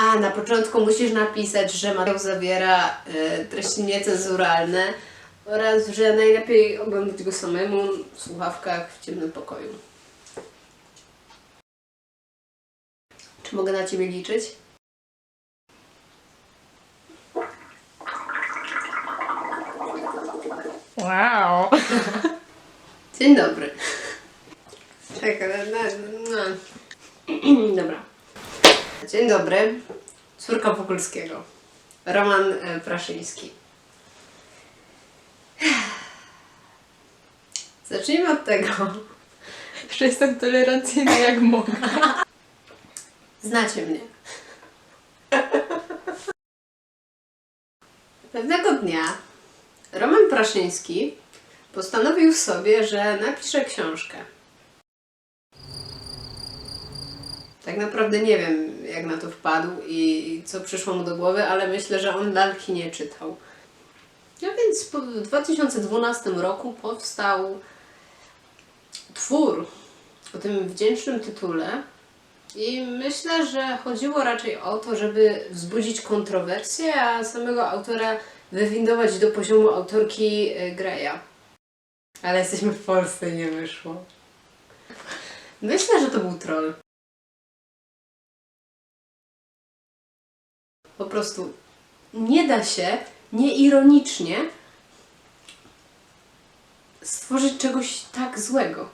A na początku musisz napisać, że materiał zawiera e, treści niecenzuralne oraz, że najlepiej oglądać go samemu w słuchawkach w ciemnym pokoju. Czy mogę na Ciebie liczyć? Wow. Dzień dobry. Ale no, no. Dobra. Dzień dobry. Córka Wokulskiego. Roman e, Praszyński. Zacznijmy od tego. Że jestem tolerancyjna jak mogę. Znacie mnie. Pewnego dnia Roman Praszyński postanowił sobie, że napisze książkę. Tak naprawdę nie wiem, jak na to wpadł i co przyszło mu do głowy, ale myślę, że on lalki nie czytał. No więc w 2012 roku powstał twór o tym wdzięcznym tytule, i myślę, że chodziło raczej o to, żeby wzbudzić kontrowersję, a samego autora wywindować do poziomu autorki y, Greya. Ale jesteśmy w Polsce i nie wyszło. Myślę, że to był troll. Po prostu nie da się nieironicznie stworzyć czegoś tak złego.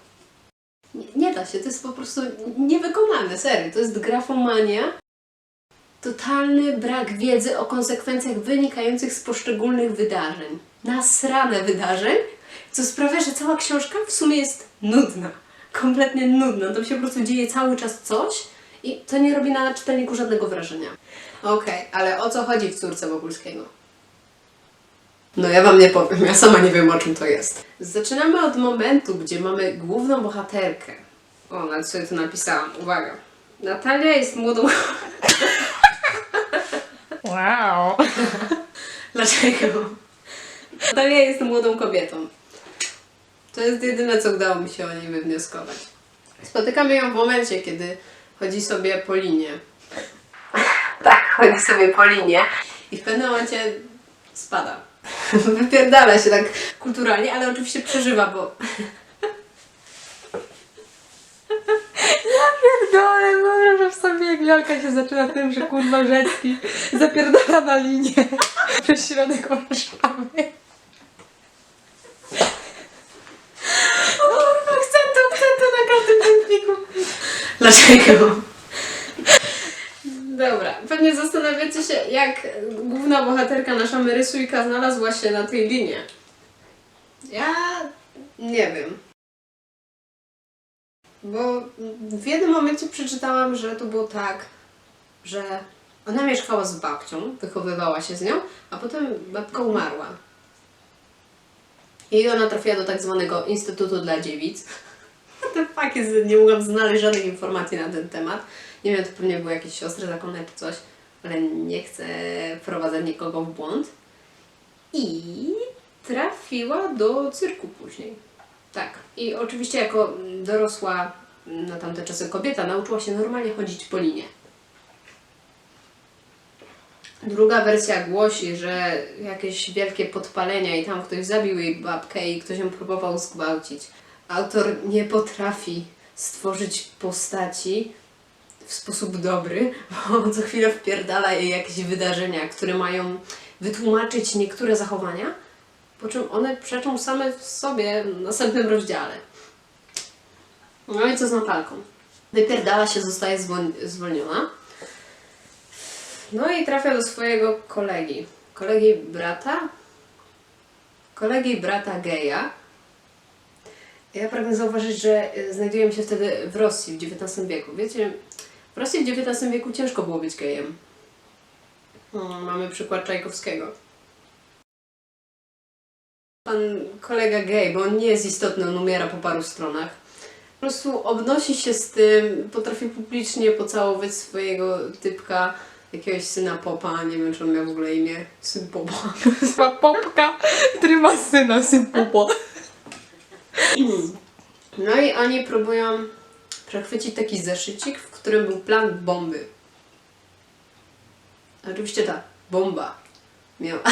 Nie, nie da się, to jest po prostu niewykonalne, serio. To jest grafomania. Totalny brak wiedzy o konsekwencjach wynikających z poszczególnych wydarzeń. Nasrane wydarzeń, co sprawia, że cała książka w sumie jest nudna. Kompletnie nudna. Tam się po prostu dzieje cały czas coś i to nie robi na czytelniku żadnego wrażenia. Okej, ale o co chodzi w córce Wokulskiego? No ja wam nie powiem, ja sama nie wiem o czym to jest. Zaczynamy od momentu, gdzie mamy główną bohaterkę. O, nawet sobie to napisałam, uwaga. Natalia jest młodą... Wow. Dlaczego? Natalia jest młodą kobietą. To jest jedyne, co udało mi się o niej wywnioskować. Spotykamy ją w momencie, kiedy chodzi sobie po linie. Chodzi sobie po linie. I w pewnym momencie spada. Wypierdala się tak kulturalnie, ale oczywiście przeżywa, bo Pierdolę, wyobrażam sobie jak lalka się zaczyna tym, że kurwa Rzecki zapierdala na linię przez środek Warszawy. Kurwa, chcę to, chcę to na każdym filmiku. Dlaczego? Dobra, pewnie zastanawiacie się, jak główna bohaterka nasza Merysujka znalazła się na tej linie. Ja nie wiem. Bo w jednym momencie przeczytałam, że to było tak, że ona mieszkała z babcią, wychowywała się z nią, a potem babka umarła. I ona trafiła do tak zwanego Instytutu dla Dziewic. Ten fakt jest, nie mogłam znaleźć żadnych informacji na ten temat. Nie wiem, to pewnie były jakieś siostry zakonne czy coś, ale nie chcę wprowadzać nikogo w błąd. I trafiła do cyrku później. Tak. I oczywiście jako dorosła na tamte czasy kobieta nauczyła się normalnie chodzić po linie. Druga wersja głosi, że jakieś wielkie podpalenia i tam ktoś zabił jej babkę i ktoś ją próbował zgwałcić. Autor nie potrafi stworzyć postaci w sposób dobry, bo co chwilę wpierdala jej jakieś wydarzenia, które mają wytłumaczyć niektóre zachowania, po czym one przeczą same w sobie w następnym rozdziale. No i co z Natalką? Wypierdala się, zostaje zwol- zwolniona. No i trafia do swojego kolegi. Kolegi brata? Kolegi brata geja. Ja pragnę zauważyć, że y, znajdujemy się wtedy w Rosji w XIX wieku. Wiecie, w Rosji w XIX wieku ciężko było być gejem. Mm, Mamy przykład Czajkowskiego. Pan kolega gej, bo on nie jest istotny, on umiera po paru stronach. Po prostu obnosi się z tym, potrafi publicznie pocałować swojego typka, jakiegoś syna popa, nie wiem czy on miał w ogóle imię, syn popa. Zła popka, który ma syna, syn pupo. No i oni próbują przechwycić taki zeszycik, w którym był plan bomby. Oczywiście ta bomba miała,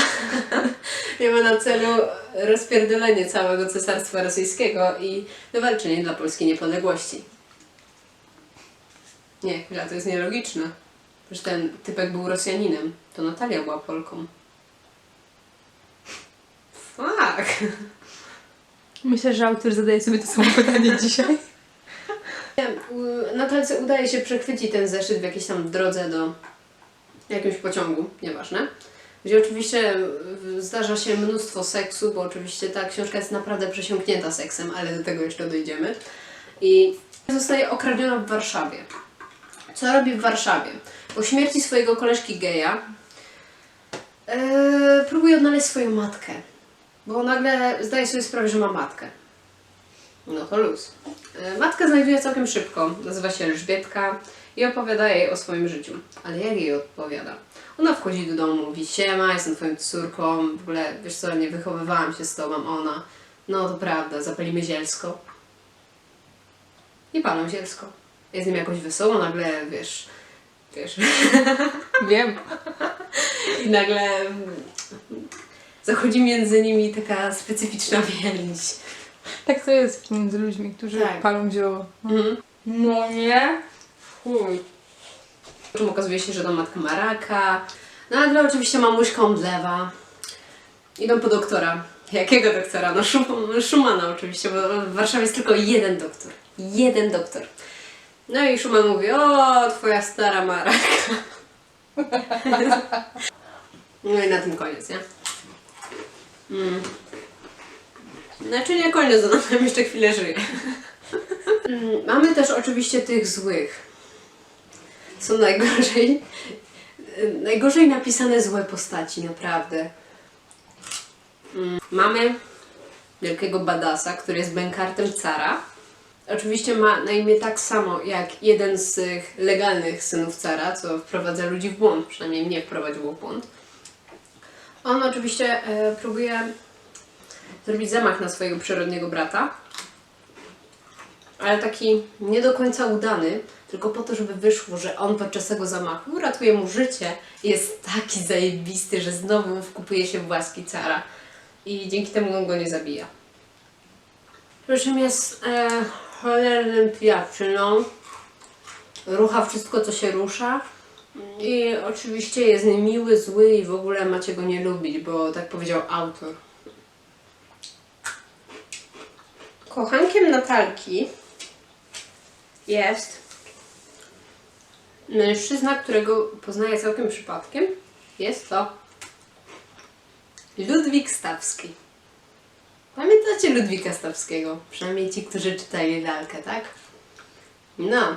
miała na celu rozpierdolenie całego cesarstwa rosyjskiego i wywalczenie dla Polski niepodległości. Nie, chwila, to jest nielogiczne. Przecież ten typek był Rosjaninem, to Natalia była Polką. Fuck! Myślę, że autor zadaje sobie to samo pytanie dzisiaj. Natalce udaje się przechwycić ten zeszyt w jakiejś tam drodze do jakiegoś pociągu, nieważne. Gdzie oczywiście zdarza się mnóstwo seksu, bo oczywiście ta książka jest naprawdę przesiąknięta seksem, ale do tego jeszcze dojdziemy. I zostaje okradziona w Warszawie. Co robi w Warszawie? Po śmierci swojego koleżki geja yy, próbuje odnaleźć swoją matkę. Bo nagle zdaje sobie sprawę, że ma matkę. No to luz. E, Matkę znajduje całkiem szybko. Nazywa się Elżbietka i opowiada jej o swoim życiu. Ale jak jej odpowiada? Ona wchodzi do domu, mówi siema, jestem twoją córką, w ogóle, wiesz co, nie wychowywałam się z tobą, ona. No to prawda, zapalimy zielsko. I palą zielsko. Jest nim jakoś wesoło, nagle, wiesz, wiesz, Wiem. i nagle mm, zachodzi między nimi taka specyficzna więź. Tak to jest między ludźmi, którzy Tak. palą zioło. Mhm. No nie. Chuj. Czym okazuje się, że ta matka ma raka. No ale oczywiście mamuśka omdlewa. Idą po doktora. Jakiego doktora? No Schumana oczywiście, bo w Warszawie jest tylko jeden doktor. Jeden doktor. No i Schumann mówi, o, twoja stara ma raka. No i na tym koniec, nie? Mm. Nie koniec, ona tam jeszcze chwilę żyje. Mm, Mamy też oczywiście tych złych. Są najgorzej, najgorzej napisane złe postaci, naprawdę. Mm, Mamy wielkiego badasa, który jest bękartem cara. Oczywiście ma na imię tak samo jak jeden z tych legalnych synów cara, co wprowadza ludzi w błąd, przynajmniej mnie wprowadziło w błąd. On oczywiście e, próbuje zrobić zamach na swojego przyrodniego brata, ale taki nie do końca udany, tylko po to, żeby wyszło, że on podczas tego zamachu uratuje mu życie i jest taki zajebisty, że znowu wkupuje się w łaski cara i dzięki temu on go nie zabija. Przy czym jest e, cholernym pijaczyną, rucha wszystko, co się rusza i oczywiście jest niemiły, zły i w ogóle macie go nie lubić, bo tak powiedział autor. Kochankiem Natalki jest mężczyzna, którego poznaję całkiem przypadkiem. Jest to Ludwik Stawski. Pamiętacie Ludwika Stawskiego? Przynajmniej ci, którzy czytali lalkę, tak? No.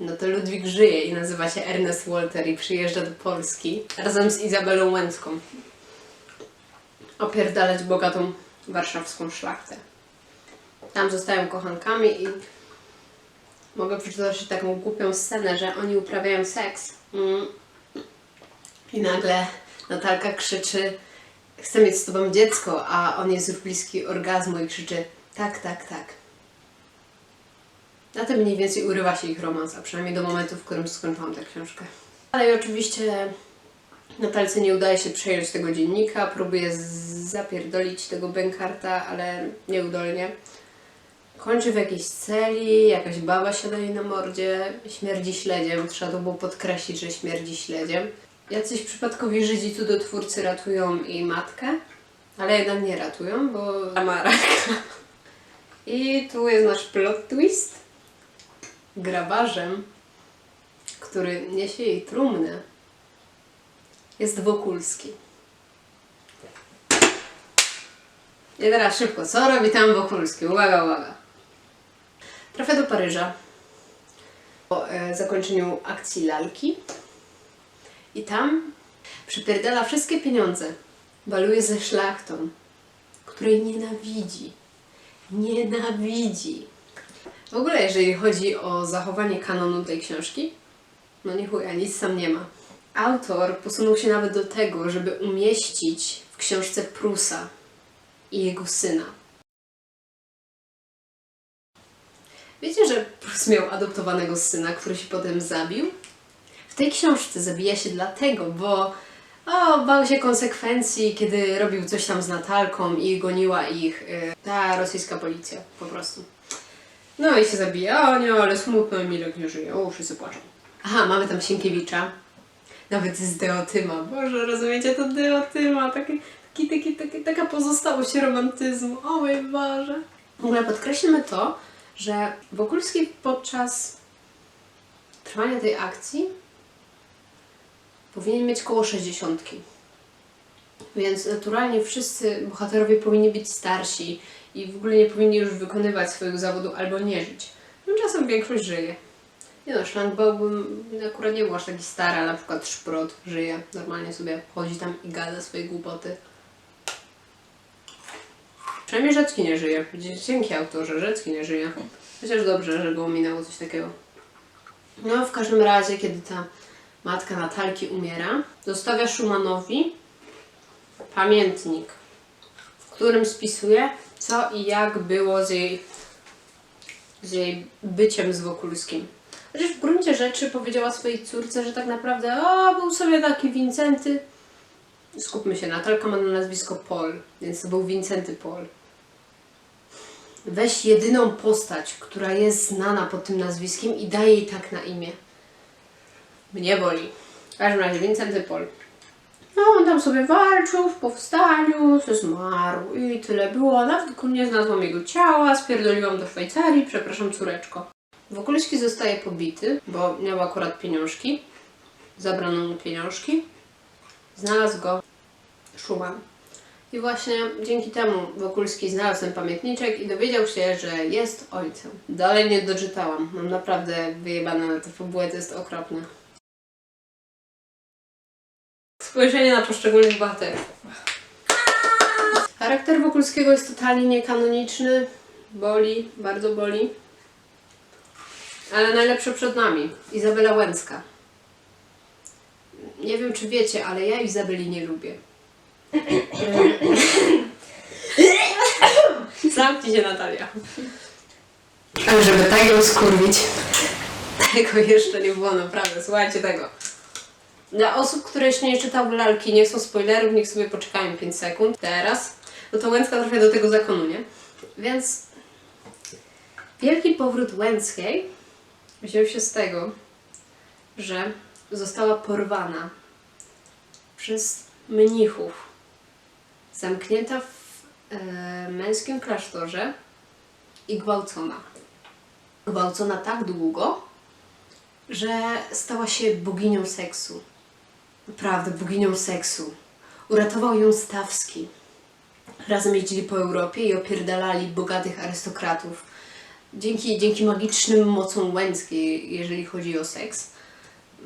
No to Ludwik żyje i nazywa się Ernest Walter i przyjeżdża do Polski razem z Izabelą Łęcką. Opierdalać bogatą warszawską szlachtę. Tam zostają kochankami i mogę przeczytać taką głupią scenę, że oni uprawiają seks mm. i nagle Natalka krzyczy chcę mieć z tobą dziecko, a on jest już bliski orgazmu i krzyczy tak, tak, tak. Na tym mniej więcej urywa się ich romans, a przynajmniej do momentu, w którym skończyłam tę książkę. Ale oczywiście Natalce nie udaje się przejąć tego dziennika, próbuje zapierdolić tego Benkarta, ale nieudolnie. Kończy w jakiejś celi, jakaś baba siada jej na mordzie, śmierdzi śledziem. Trzeba to było podkreślić, że śmierdzi śledziem. Jacyś przypadkowi Żydzi cudotwórcy ratują jej matkę, ale jednak nie ratują, bo ma raka. I tu jest nasz plot twist. Grabarzem, który niesie jej trumnę, jest Wokulski. I teraz szybko, co robi tam Wokulski? Uwaga, uwaga. Trafia do Paryża po e, zakończeniu akcji lalki i tam przypierdala wszystkie pieniądze. Baluje ze szlachtą, której nienawidzi. Nienawidzi. W ogóle, jeżeli chodzi o zachowanie kanonu tej książki, no nie chuja, nic tam nie ma. Autor posunął się nawet do tego, żeby umieścić w książce Prusa i jego syna. Wiecie, że Prus miał adoptowanego syna, który się potem zabił? W tej książce zabija się dlatego, bo o, bał się konsekwencji, kiedy robił coś tam z Natalką i goniła ich y, ta rosyjska policja, po prostu. No i się zabija, o nie, ale smutno, Emilek nie żyje, o, wszyscy płaczą. Aha, mamy tam Sienkiewicza, nawet z Deotyma, Boże, rozumiecie, to Deotyma, taki, taki, taki, taki, taka pozostałość romantyzmu, o mój Boże. W ogóle podkreślmy to, że Wokulski podczas trwania tej akcji powinien mieć koło 60. Więc naturalnie wszyscy bohaterowie powinni być starsi i w ogóle nie powinni już wykonywać swojego zawodu albo nie żyć. Tymczasem większość żyje. Nie no, Szlangbałbym akurat nie był aż taki stary, ale na przykład Szprot żyje. Normalnie sobie chodzi tam i gada swoje głupoty. Przynajmniej Rzecki nie żyje. Dzięki autorze, Rzecki nie żyje. Chociaż dobrze, że go ominęło coś takiego. No, w każdym razie, kiedy ta matka Natalki umiera, zostawia Schumanowi pamiętnik, w którym spisuje, co i jak było z jej, z jej byciem z Wokulskim. Chociaż w gruncie rzeczy powiedziała swojej córce, że tak naprawdę o, był sobie taki Wincenty. Skupmy się, Natalka ma na nazwisko Pol, więc to był Wincenty Pol. Weź jedyną postać, która jest znana pod tym nazwiskiem i daj jej tak na imię. Mnie boli. W każdym razie Wincenty Pol. No, on tam sobie walczył w powstaniu, zmarł i tyle było. Nawet nie znalazłam jego ciała, spierdoliłam do Szwajcarii, przepraszam córeczko. Wokulski zostaje pobity, bo miał akurat pieniążki. Zabrano mu pieniążki. Znalazł go Schumann. I właśnie dzięki temu Wokulski znalazł ten pamiętniczek i dowiedział się, że jest ojcem. Dalej nie doczytałam. Mam naprawdę wyjebane na tę fabułę, to jest okropne. Spojrzenie na poszczególnych bohaterów. Charakter Wokulskiego jest totalnie niekanoniczny. Boli, bardzo boli. Ale najlepsze przed nami. Izabela Łęcka. Nie wiem, czy wiecie, ale ja Izabeli nie lubię. Zamknij się, Natalia. Żeby tak ją skurwić, tego jeszcze nie było naprawdę. Słuchajcie tego. Dla osób, które jeszcze nie czytały lalki, nie chcą spoilerów, niech sobie poczekają 5 sekund. Teraz. No to Łęcka trochę do tego zakonu, nie? Więc wielki powrót Łęckiej wziął się z tego, że została porwana przez mnichów, zamknięta w e, męskim klasztorze i gwałcona. Gwałcona tak długo, że stała się boginią seksu. Naprawdę, boginią seksu. Uratował ją Stawski. Razem jeździli po Europie i opierdalali bogatych arystokratów. Dzięki, dzięki magicznym mocom Łęckiej, jeżeli chodzi o seks.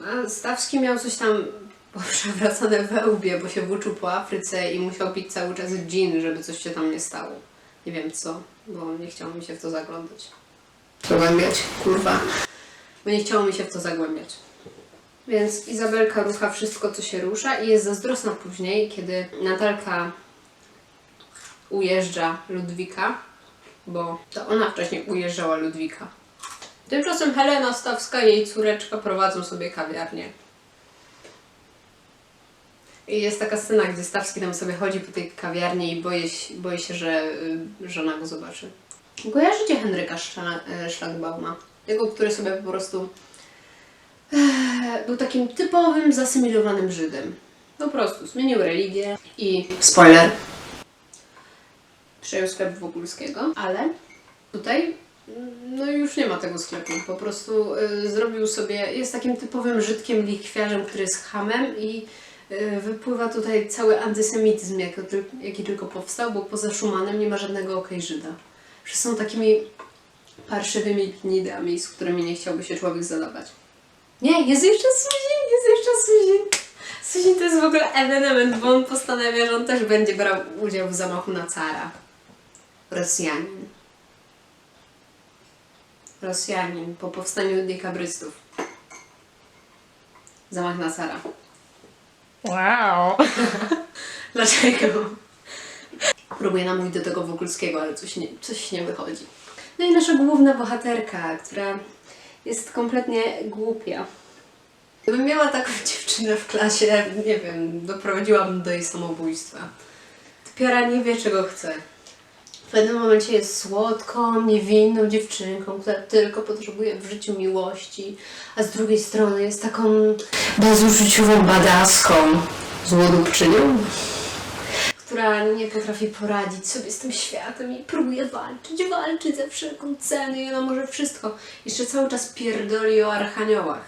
A Stawski miał coś tam przewracane we łbie, bo się włóczył po Afryce i musiał pić cały czas gin, żeby coś się tam nie stało. Nie wiem co, bo nie chciało mi się w to zaglądać. Zagłębiać, kurwa. Bo nie chciało mi się w to zagłębiać. Więc Izabelka rucha wszystko, co się rusza i jest zazdrosna później, kiedy Natalka ujeżdża Ludwika, bo to ona wcześniej ujeżdżała Ludwika. Tymczasem Helena Stawska i jej córeczka prowadzą sobie kawiarnię. I jest taka scena, gdzie Stawski tam sobie chodzi po tej kawiarni i boi się, boi się że y, żona go zobaczy. Kojarzycie Henryka Szla- e, Szlagbauma? Tego, który sobie po prostu e, był takim typowym, zasymilowanym Żydem. Po prostu zmienił religię i... Spoiler! Przejął sklep Wokulskiego, ale tutaj mm, no już nie ma tego sklepu. Po prostu y, zrobił sobie, jest takim typowym Żydkiem lichwiarzem, który jest hamem i y, wypływa tutaj cały antysemityzm, jaki, tyl- jaki tylko powstał, bo poza Schumannem nie ma żadnego okej Żyda. Wszyscy są takimi parszywymi gnidami, z którymi nie chciałby się człowiek zadawać. Nie, jest jeszcze Suzin, jest jeszcze Suzin. Suzin to jest w ogóle ewenement, bo on postanawia, że on też będzie brał udział w zamachu na cara. Rosjanin. Rosjanin po powstaniu dekabrystów. Zamach na cara. Wow. Dlaczego? Próbuję namówić do tego Wokulskiego, ale coś nie, coś nie wychodzi. No i nasza główna bohaterka, która jest kompletnie głupia. Gdybym miała taką dziewczynę w klasie, nie wiem, doprowadziłabym do jej samobójstwa. Typiara nie wie, czego chce. Pewnym momencie jest słodką, niewinną dziewczynką, która tylko potrzebuje w życiu miłości, a z drugiej strony jest taką bezużyciową badaską, złodupczynią, która nie potrafi poradzić sobie z tym światem i próbuje walczyć, walczyć za wszelką cenę i ona może wszystko. Jeszcze cały czas pierdoli o archaniołach.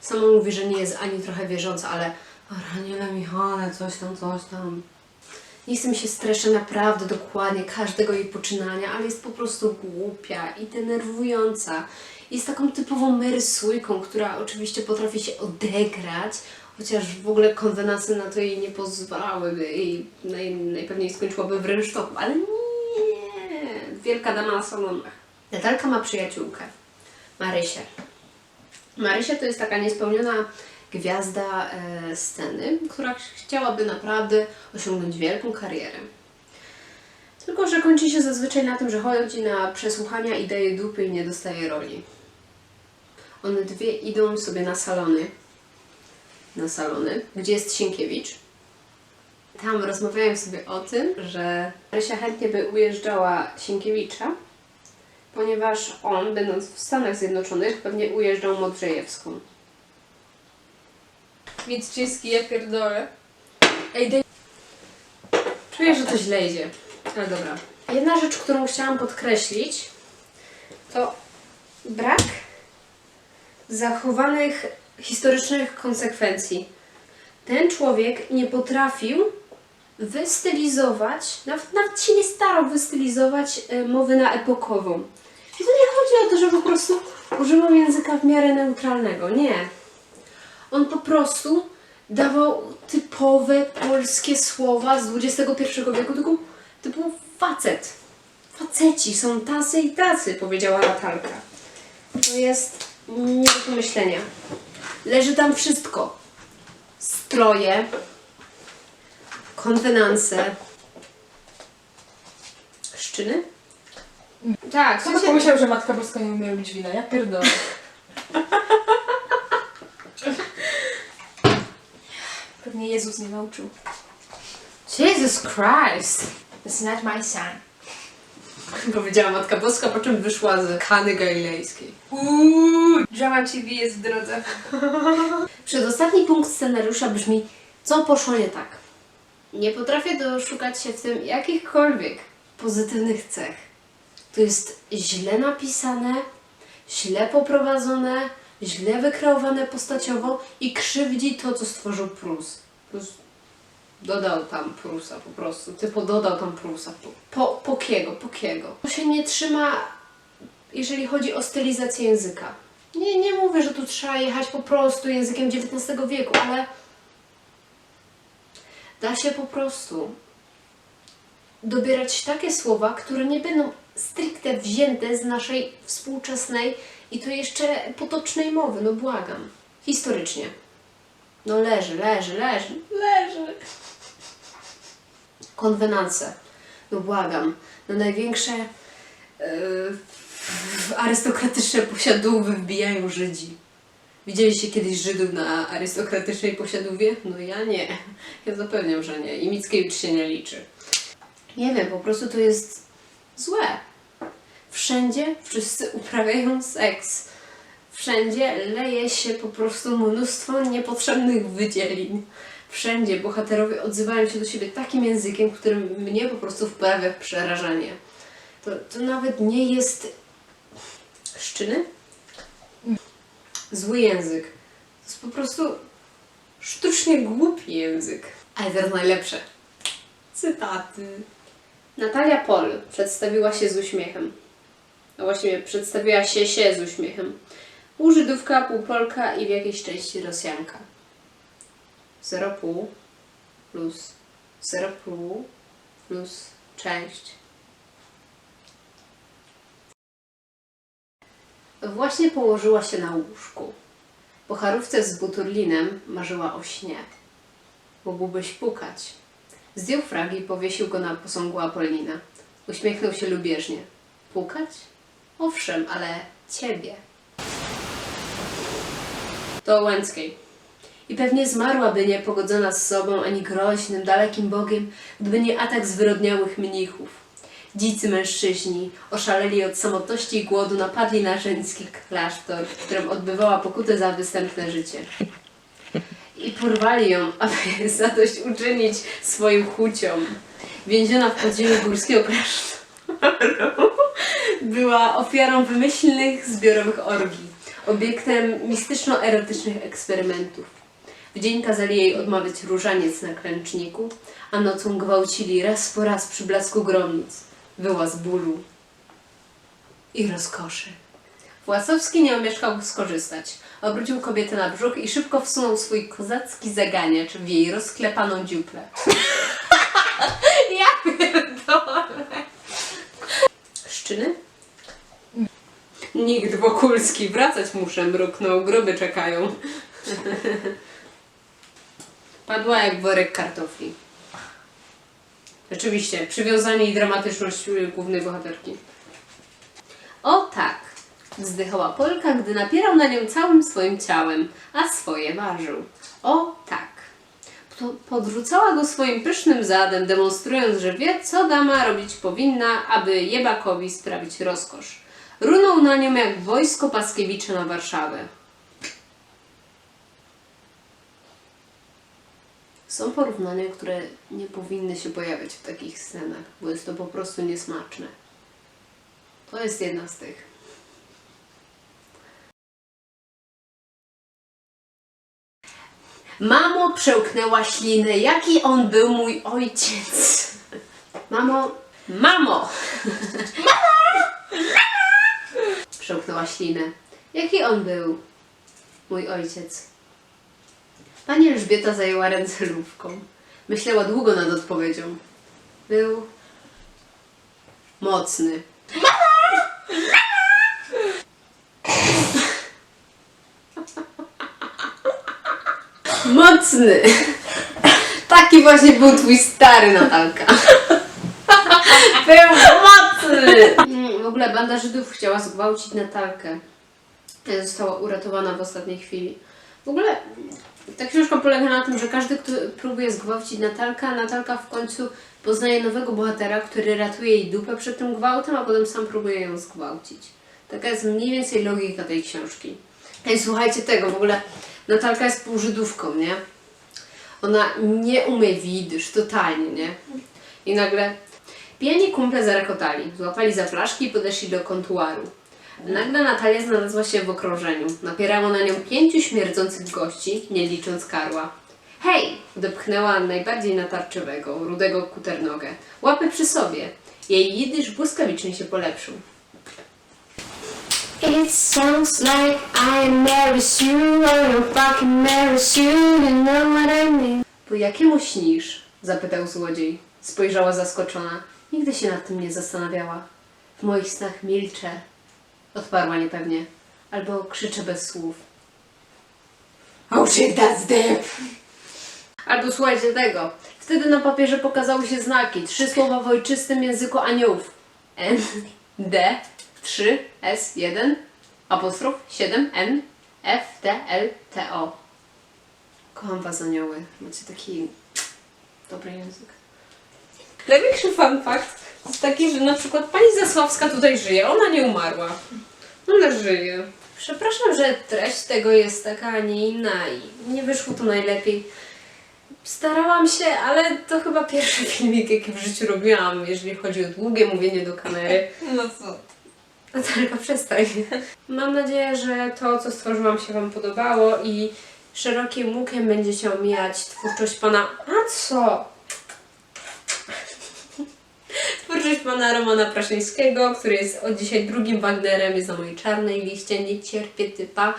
Sama mówi, że nie jest ani trochę wierząca, ale Archaniele Michale, coś tam, coś tam. Nie chcę mi się streszę naprawdę dokładnie każdego jej poczynania, ale jest po prostu głupia i denerwująca. Jest taką typową Mary Sójką, która oczywiście potrafi się odegrać, chociaż w ogóle konwenacje na to jej nie pozwalałyby i naj, najpewniej skończyłaby w rynsztoku, ale nie, wielka dama na salonach. Natalka ma przyjaciółkę, Marysię. Marysia to jest taka niespełniona gwiazda e, sceny, która ch- chciałaby naprawdę osiągnąć wielką karierę. Tylko, że kończy się zazwyczaj na tym, że chodzi na przesłuchania i daje dupy i nie dostaje roli. One dwie idą sobie na salony, na salony, gdzie jest Sienkiewicz. Tam rozmawiają sobie o tym, że Marysia chętnie by ujeżdżała Sienkiewicza, ponieważ on, będąc w Stanach Zjednoczonych, pewnie ujeżdżał Modrzejewską. Micczyński, ja pierdolę. Ej, daj... Czuję, że to źle idzie. Ale dobra. Jedna rzecz, którą chciałam podkreślić, to brak zachowanych historycznych konsekwencji. Ten człowiek nie potrafił wystylizować, nawet, nawet się nie starał wystylizować e, mowy na epokową. I to nie chodzi o to, że po prostu używał języka w miarę neutralnego. Nie. On po prostu dawał typowe polskie słowa z XXI wieku, tylko typu facet. Faceci są tacy i tacy, powiedziała Natalka. To jest nie do pomyślenia. Leży tam wszystko. Stroje, konwenanse, szczyny. Tak, w Kto by sensie, pomyślał, że Matka Boska nie umie robić wina? Ja pierdolę. Pewnie Jezus nie nauczył. Jesus Christ! That's not my son. Powiedziała Matka Boska, po czym wyszła z Kany Galilejskiej. Uuu, drama TV jest w drodze. Przedostatni punkt scenariusza brzmi, co poszło nie tak. Nie potrafię doszukać się w tym jakichkolwiek pozytywnych cech. To jest źle napisane, źle poprowadzone, źle wykreowane postaciowo i krzywdzi to, co stworzył Prus. Prus dodał tam Prusa po prostu, typu dodał tam Prusa. Po, po, pokiego, pokiego. To się nie trzyma, jeżeli chodzi o stylizację języka. Nie, nie mówię, że tu trzeba jechać po prostu językiem XIX wieku, ale da się po prostu dobierać takie słowa, które nie będą stricte wzięte z naszej współczesnej i to jeszcze potocznej mowy, no błagam. Historycznie. No leży, leży, leży, leży. Konwenanse. No błagam. No największe yy, arystokratyczne posiadówy wbijają Żydzi. Widzieliście kiedyś Żydów na arystokratycznej posiadówie? No ja nie. Ja zapewniam, że nie. I Mickiewicz się nie liczy. Nie wiem, po prostu to jest złe. Wszędzie wszyscy uprawiają seks. Wszędzie leje się po prostu mnóstwo niepotrzebnych wydzielin. Wszędzie bohaterowie odzywają się do siebie takim językiem, który mnie po prostu wprawia w przerażenie. To, to nawet nie jest szczyny? Zły język. To jest po prostu sztucznie głupi język. Ale teraz najlepsze. Cytaty. Natalia Pol przedstawiła się z uśmiechem. A właściwie przedstawiła się się z uśmiechem. Pół Żydówka, pół Polka i w jakiejś części Rosjanka. 0,5 plus 0,5 plus część. Właśnie położyła się na łóżku. Po charówce z buturlinem marzyła o śnie. Mógłbyś pukać. Zdjął frag i powiesił go na posągu Apollina. Uśmiechnął się lubieżnie. Pukać? Owszem, ale ciebie. Do Łęckiej. I pewnie zmarłaby niepogodzona z sobą ani groźnym, dalekim Bogiem, gdyby nie atak zwyrodniałych mnichów. Dzicy mężczyźni, oszaleli od samotności i głodu, napadli na żeński klasztor, w którym odbywała pokutę za występne życie. I porwali ją, aby zadośćuczynić swoim chuciom. Więziona w podziemiu górskiego klasztoru była ofiarą wymyślnych, zbiorowych orgii, obiektem mistyczno-erotycznych eksperymentów. W dzień kazali jej odmawiać różaniec na klęczniku, a nocą gwałcili raz po raz przy blasku gromnic. Wyła z bólu i rozkoszy. Własowski nie omieszkał skorzystać. Obrócił kobietę na brzuch i szybko wsunął swój kozacki zaganiacz w jej rozklepaną dziuplę. ja pierdolę. Szczyny? Nikt Wokulski, wracać muszę, mruknął, groby czekają. Padła jak worek kartofli. Rzeczywiście, przywiązanie i dramatyczność y, głównej bohaterki. O tak, wzdychała Polka, gdy napierał na nią całym swoim ciałem, a swoje ważył. O tak. Po- Podrzucała go swoim pysznym zadem, demonstrując, że wie, co dama robić powinna, aby jebakowi sprawić rozkosz. Runął na nią jak wojsko Paskiewicza na Warszawę. Są porównania, które nie powinny się pojawiać w takich scenach, bo jest to po prostu niesmaczne. To jest jedna z tych. Mamo przełknęła ślinę, jaki on był mój ojciec. Mamo, mamo! Przełknęła ślinę. Jaki on był mój ojciec? Pani Elżbieta zajęła ręce lówką. Myślała długo nad odpowiedzią. Był mocny. Mocny! Taki właśnie był twój stary, Natalka. Był mocny! Mm, W ogóle banda Żydów chciała zgwałcić Natalkę. Została uratowana w ostatniej chwili. W ogóle ta książka polega na tym, że każdy, kto próbuje zgwałcić Natalkę, Natalka w końcu poznaje nowego bohatera, który ratuje jej dupę przed tym gwałtem, a potem sam próbuje ją zgwałcić. Taka jest mniej więcej logika tej książki. Ej, słuchajcie tego, w ogóle Natalka jest pół Żydówką, nie? Ona nie umie widysz, totalnie, nie? I nagle pijani kumple zarekotali, złapali za flaszki i podeszli do kontuaru. Nagle Natalia znalazła się w okrążeniu. Napierało na nią pięciu śmierdzących gości, nie licząc karła. Hej! Dopchnęła najbardziej natarczywego, rudego kuternogę. Łapy przy sobie. Jej jidysz błyskawicznie się polepszył. It sounds like I marry you, or you fucking marry you, you know what I mean. Po jakiemu śnisz? zapytał złodziej. Spojrzała zaskoczona. Nigdy się nad tym nie zastanawiała. W moich snach milczę. Odparła niepewnie. Albo krzyczę bez słów. Oh shit, that's deep! Albo słuchajcie tego. Wtedy na papierze pokazały się znaki. Trzy słowa w ojczystym języku aniołów. N, D, 3, S, 1, apostrof, 7, N, F, T, L, T, O. Kocham was anioły. Macie taki dobry język. Największy fun fact jest taki, że na przykład pani Zasławska tutaj żyje. Ona nie umarła. Ona żyje. Przepraszam, że treść tego jest taka, a nie inna i nie wyszło to najlepiej. Starałam się, ale to chyba pierwszy filmik, jaki w życiu robiłam, jeżeli chodzi o długie mówienie do kamery. No co? Natalka, przestań. Mam nadzieję, że to, co stworzyłam, się Wam podobało i szerokim łukiem będziecie omijać twórczość Pana... A co? Twórczość Pana Romana Praszyńskiego, który jest od dzisiaj drugim Wagnerem, jest na mojej czarnej liście, nie cierpię typa.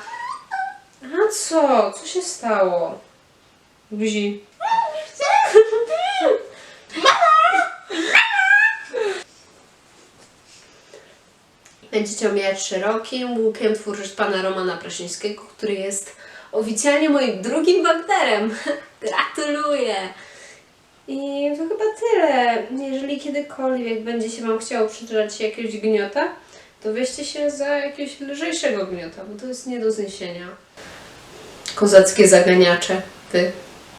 A co? Co się stało? Buzi. Będziecie omijać szerokim łukiem twórczość pana Romana Praszyńskiego, który jest oficjalnie moim drugim Wagnerem. Gratuluję! I to chyba tyle. Jeżeli kiedykolwiek będzie się Wam chciało przeczytać jakiegoś gniota, to weźcie się za jakiegoś lżejszego gniota, bo to jest nie do zniesienia. Kozackie zaganiacze. Ty.